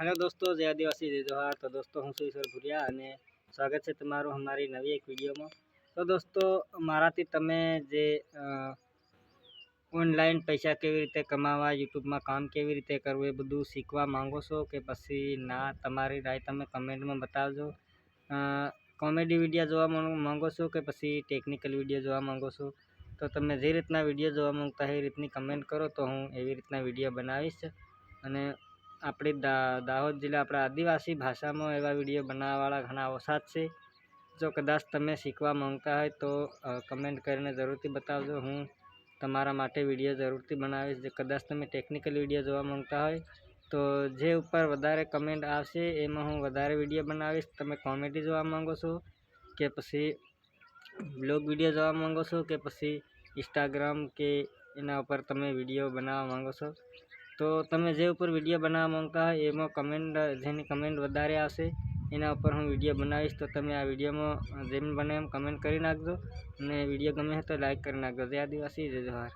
Hello દોસ્તો, જય આદિવાસી, જય જોહાર. તો દોસ્તો, હું છું ઈશ્વર ભુરિયા અને સ્વાગત છે તમારું અમારી નવી એક વિડીયોમાં. તો દોસ્તો, મારાથી તમે જે ઓનલાઈન પૈસા કેવી રીતે કમાવા, યુટ્યુબમાં કામ કેવી રીતે કરવું, એ બધું શીખવા માંગો છો કે પછી ના, તમારી રાય તમે કમેન્ટમાં બતાવજો. કોમેડી વીડિયો જોવા માંગો છો કે પછી ટેકનિકલ વીડિયો જોવા માંગો છો? તો તમે જે રીતના વીડિયો જોવા માંગતા એ રીતની કમેન્ટ કરો, તો હું એવી રીતના વીડિયો બનાવીશ. અને આપણી દાહોદ જિલ્લા આપણા આદિવાસી ભાષામાં એવા વીડિયો બનાવવાવાળા ઘણા ઓછા છે. જો કદાચ તમે શીખવા માંગતા હોય તો કમેન્ટ કરીને જરૂરથી બતાવજો. હું તમારા માટે વીડિયો જરૂરથી બનાવીશ. જે કદાચ તમે ટેકનિકલ વીડિયો જોવા માંગતા હોય તો જે ઉપર વધારે કમેન્ટ આવશે, એમાં હું વધારે વીડિયો બનાવીશ. તમે કોમેડી જોવા માંગો છો કે પછી બ્લોગ વીડિયો જોવા માંગો છો કે પછી ઇન્સ્ટાગ્રામ કે એના ઉપર તમે વીડિયો બનાવવા માંગો છો? તો તમે જે ઉપર વીડિયો બનાવવા માંગતા હોય, એમાં કમેન્ટ જેની કમેન્ટ વધારે આવશે, એના ઉપર હું વીડિયો બનાવીશ. તો તમે આ વિડીયોમાં જેમ બને એમ કમેન્ટ કરી નાખજો. અને વીડિયો ગમે તો લાઈક કરી નાખજો. જય આદિવાસી, જય જવાહર.